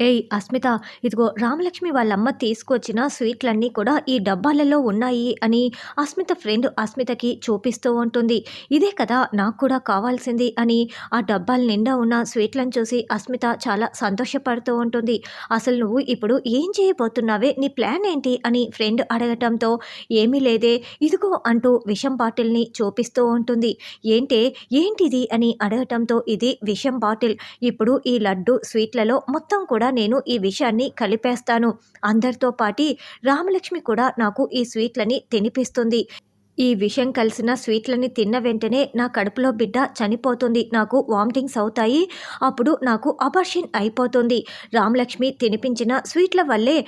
ఏయ్ అస్మిత ఇదిగో రామలక్ష్మి వాళ్ళమ్మ తీసుకొచ్చిన స్వీట్లన్నీ కూడా ఈ డబ్బాలలో ఉన్నాయి అని అస్మిత ఫ్రెండ్ అస్మితకి చూపిస్తూ ఉంటుంది. ఇదే కదా నాకు కూడా కావాల్సింది అని ఆ డబ్బాల నిండా ఉన్న స్వీట్లను చూసి అస్మిత చాలా సంతోషపడుతూ ఉంటుంది. అసలు నువ్వు ఇప్పుడు ఏం చేయబోతున్నావే? నీ ప్లాన్ ఏంటి? అని ఫ్రెండ్ అడగటంతో ఏమీ లేదే ఇదిగో అంటూ విషం బాటిల్ని చూపిస్తూ ఉంటుంది. ఏంటే ఏంటిది? అని అడగటంతో ఇది విషం బాటిల్. ఇప్పుడు ఈ లడ్డు స్వీట్లలో మొత్తం కూడా నేను ఈ విషయాన్ని కలిపేస్తాను. అందరితో పాటి రామలక్ష్మి కూడా నాకు ఈ స్వీట్లని తినిపిస్తుంది. ఈ విషయం కలిసిన స్వీట్లని తిన్న వెంటనే నా కడుపులో బిడ్డ చనిపోతుంది. నాకు వామిటింగ్స్ అవుతాయి. అప్పుడు నాకు అబార్షన్ అయిపోతుంది. రామలక్ష్మి తినిపించిన స్వీట్ల వల్లే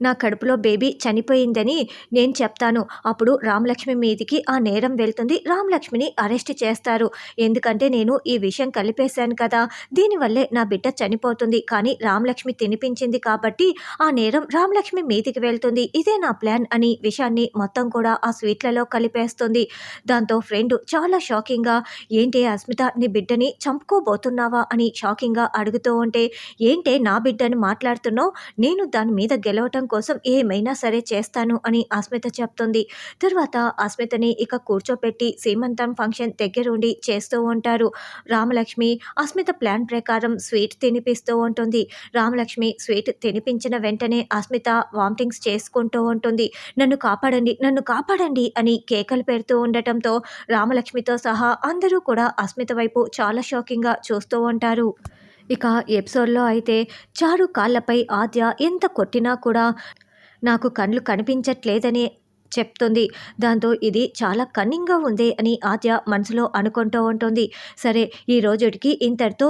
నా కడుపులో బేబీ చనిపోయిందని నేను చెప్తాను. అప్పుడు రామలక్ష్మి మీదికి ఆ నేరం వెళ్తుంది. రామలక్ష్మిని అరెస్ట్ చేస్తారు. ఎందుకంటే నేను ఈ విషయం కలిపేశాను కదా. దీనివల్లే నా బిడ్డ చనిపోతుంది. కానీ రామలక్ష్మి తినిపించింది కాబట్టి ఆ నేరం రామలక్ష్మి మీదికి వెళ్తుంది. ఇదే నా ప్లాన్ అని విషయాన్ని మొత్తం కూడా ఆ స్వీట్లలో కలిపేస్తుంది. దాంతో ఫ్రెండ్ చాలా షాకింగ్గా ఏంటి అస్మిత నీ బిడ్డని చంపుకోబోతున్నావా? అని షాకింగ్గా అడుగుతూ ఉంటే ఏంటే నా బిడ్డని మాట్లాడుతున్నావు? నేను దాని మీద గెలవటం కోసం ఏమైనా సరే చేస్తాను అని ఆస్మిత చెప్తుంది. తర్వాత అస్మితని ఇక కూర్చోపెట్టి సీమంతం ఫంక్షన్ దగ్గరుండి చేస్తూ ఉంటారు. రామలక్ష్మి అస్మిత ప్లాన్ ప్రకారం స్వీట్ తినిపిస్తూ ఉంటుంది. రామలక్ష్మి స్వీట్ తినిపించిన వెంటనే ఆస్మిత వామిటింగ్స్ చేసుకుంటూ ఉంటుంది. నన్ను కాపాడండి నన్ను కాపాడండి అని కేకలు పెడుతూ ఉండటంతో రామలక్ష్మితో సహా అందరూ కూడా అస్మిత వైపు చాలా షాకింగ్గా చూస్తూ ఉంటారు. ఇక ఎపిసోడ్లో అయితే చారు కాళ్ళపై ఆద్య ఎంత కొట్టినా కూడా నాకు కళ్ళు కనిపించట్లేదని చెప్తుంది. దాంతో ఇది చాలా కన్నింగ్గా ఉంది అని ఆద్య మనసులో అనుకుంటూ ఉంటుంది. సరే ఈ రోజుకి ఇంతటితో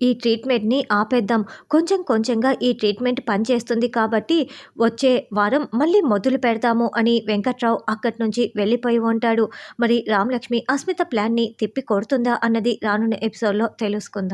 ఈ ట్రీట్మెంట్ని ఆపేద్దాం. కొంచెం కొంచెంగా ఈ ట్రీట్మెంట్ పనిచేస్తుంది కాబట్టి వచ్చే వారం మళ్ళీ మొదలు పెడతాము అని వెంకట్రావు అక్కడి నుంచి వెళ్ళిపోయి ఉంటాడు. మరి రామలక్ష్మి అస్మిత ప్లాన్ని తిప్పి కొడుతుందా అన్నది రానున్న ఎపిసోడ్లో తెలుసుకుందాం.